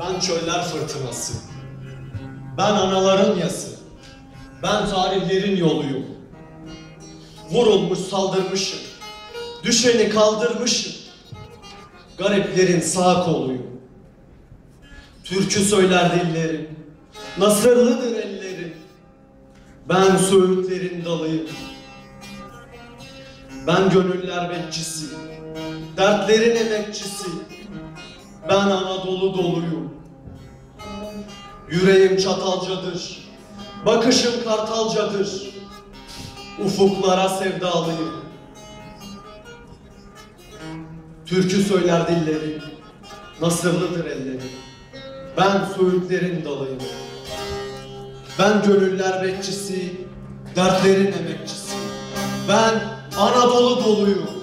Ben çöller fırtınası. Ben anaların yası. Ben tarihlerin yoluyum. Vurulmuş saldırmışım. Düşeni kaldırmışım. Gariplerin sağ koluyum. Türkü söyler dillerim. Nasırlıdır ellerim. Ben söğütlerin dalıyım. Ben gönüller bekçisi. Dertlerin emekçisi. Ben Anadolu doluyum. Yüreğim çatalcadır. Bakışım kartalcadır. Ufuklara sevdalıyım. Türkü söyler dillerim. Nasırlıdır ellerim. Ben söğütlerin dalıyım. Ben gönüller bekçisi, dertlerin emekçisi. Ben Anadolu doluyum.